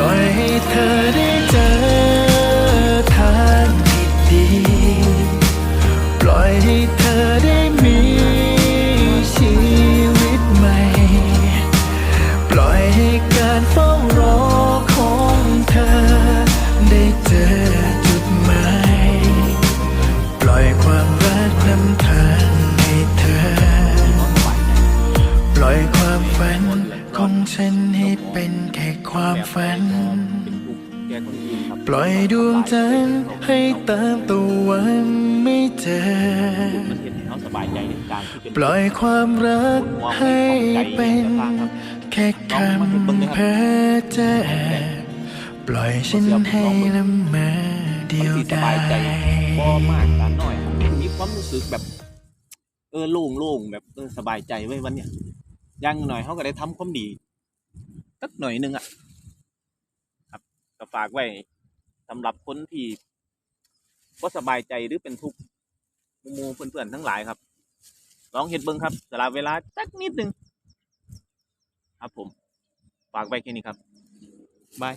ล่อยให้เธอได้เจอทางที่ดี ปล่อยให้เธอได้มีชีวิตใหม่ ปล่อยให้การเฝ้ารอของเธอ ได้เจอจุดหมาย ปล่อยความรักนำทางให้เธอ ปล่อยความฝัน ของฉันให้เป็นแค่ความฝันเป็นทุกข์แก่คนอื่นครับปล่อยดวงจันทร์ให้ตามตะวันไม่เจอมันเห็นให้เขาสบายใจในการที่เป็นปล่อยความรักให้เป็นแค่คำเพ้อเจ้อปล่อยฉันให้ละเมอเดียวมันสิสดาบายใจยบ่มากกันหน่อยมีความรู้สึกแบบ เออโล่งโล่งแบบเออสบายใจไว้ยวันเนี้ย อยังหน่อยเขาก็ได้ทำความดีสักหน่อยหนึงอะ ครับก็ฝากไว้สำหรับคนที่ก็สบายใจหรือเป็นทุกข์มูเพื่อนๆทั้งหลายครับ ลองเห็ดเบิ้งครับสละเวลาสักนิดหนึ่งครับผม ฝากไว้แค่นี้ครับบาย